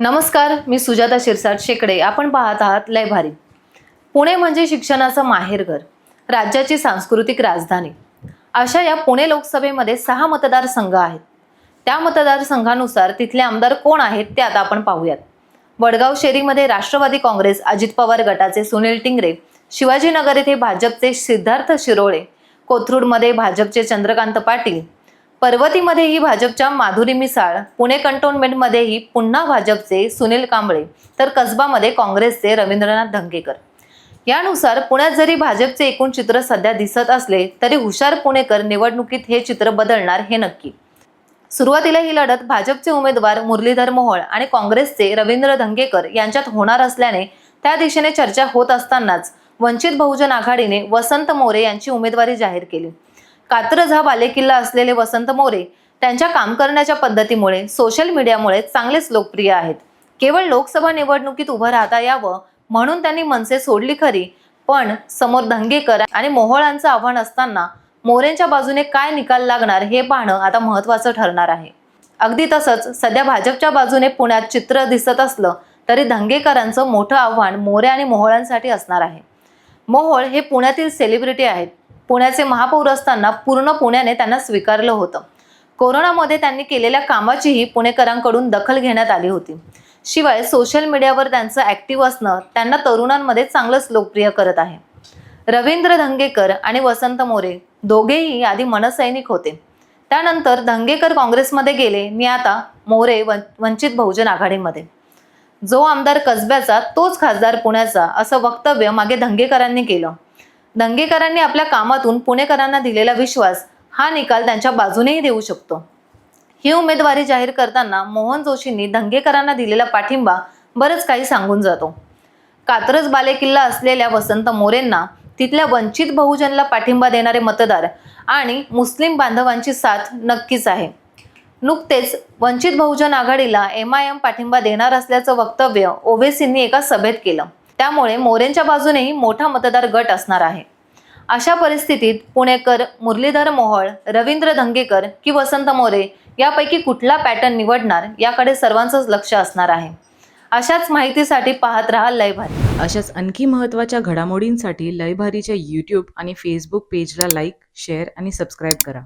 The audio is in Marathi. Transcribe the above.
नमस्कार मी सुजाता शिरसाट शेकडे. आपण पाहत आहात लय भारी. पुणे म्हणजे शिक्षणाचं माहेरघर राज्याची सांस्कृतिक राजधानी. अशा या पुणे लोकसभेमध्ये सहा मतदारसंघ आहेत. त्या मतदारसंघानुसार तिथले आमदार कोण आहेत ते आता आपण पाहूयात. वडगाव शेरीमध्ये राष्ट्रवादी काँग्रेस अजित पवार गटाचे सुनील टिंगरे शिवाजीनगर येथे भाजपचे सिद्धार्थ शिरोळे कोथरूडमध्ये भाजपचे चंद्रकांत पाटील पर्वतीमध्येही भाजपच्या माधुरी मिसाळ पुणे कंटोन्मेंटमध्येही पुन्हा भाजपचे सुनील कांबळे तर कसबामध्ये काँग्रेसचे रवींद्रनाथ धंगेकर. यानुसार पुण्यात जरी भाजपचे एकूण चित्र सध्या दिसत असले तरी हुशार पुणेकर निवडणुकीत हे चित्र बदलणार हे नक्की. सुरुवातीला ही लढत भाजपचे उमेदवार मुरलीधर मोहोळ आणि काँग्रेसचे रवींद्र धंगेकर यांच्यात होणार असल्याने त्या दिशेने चर्चा होत असतानाच वंचित बहुजन आघाडीने वसंत मोरे यांची उमेदवारी जाहीर केली. कात्रज हा बालेकिल्ला असलेले वसंत मोरे त्यांच्या काम करण्याच्या पद्धतीमुळे सोशल मीडियामुळे चांगलेच लोकप्रिय आहेत. केवळ लोकसभा निवडणुकीत उभं राहता यावं म्हणून त्यांनी मनसे सोडली खरी पण समोर धंगेकर आणि मोहोळांचं आव्हान असताना मोरेंच्या बाजूने काय निकाल लागणार हे पाहणं आता महत्वाचं ठरणार आहे. अगदी तसंच सध्या भाजपच्या बाजूने पुण्यात चित्र दिसत असलं तरी धंगेकरांचं मोठं आव्हान मोरे आणि मोहोळांसाठी असणार आहे. मोहोळ हे पुण्यातील सेलिब्रिटी आहेत. पुण्याचे महापौर असताना पूर्ण पुण्याने त्यांना स्वीकारलं होतं. कोरोनामध्ये त्यांनी केलेल्या कामाचीही पुणेकरांकडून दखल घेण्यात आली होती. शिवाय सोशल मीडियावर त्यांचं ॲक्टिव्ह असणं त्यांना तरुणांमध्ये चांगलंच लोकप्रिय करत आहे. रवींद्र धंगेकर आणि वसंत मोरे दोघेही आधी मनसैनिक होते. त्यानंतर धंगेकर काँग्रेसमध्ये गेले मी आता मोरे वन वंचित बहुजन आघाडीमध्ये. जो आमदार कसब्याचा तोच खासदार पुण्याचा असं वक्तव्य मागे धंगेकरांनी केलं. दंगेकरांनी आपल्या कामातून पुणेकरांना दिलेला विश्वास हा निकाल त्यांच्या बाजूनेही देऊ शकतो. ही उमेदवारी जाहीर करताना मोहन जोशींनी दंगेकरांना दिलेला पाठिंबा बरंच काही सांगून जातो. कात्रज बालेकिल्ला असलेल्या वसंत मोरेंना तिथल्या वंचित बहुजनला पाठिंबा देणारे मतदार आणि मुस्लिम बांधवांची साथ नक्कीच आहे. नुकतेच वंचित बहुजन आघाडीला एम आय एम पाठिंबा देणार असल्याचं वक्तव्य ओवेसींनी एका सभेत केलं. त्यामुळे मोरेंच्या बाजूनेही मोठा मतदार गट असणार आहे. अशा परिस्थितीत पुणेकर मुरलीधर मोहोळ रवींद्र धंगेकर की वसंत मोरे यापैकी कुठला पॅटर्न निवडणार याकडे सर्वांचंच लक्ष असणार आहे. अशाच माहितीसाठी पाहत राहा लय भारी. अशाच आणखी महत्त्वाच्या घडामोडींसाठी लयभारीच्या यूट्यूब आणि फेसबुक पेजला लाईक शेअर आणि सबस्क्राईब करा.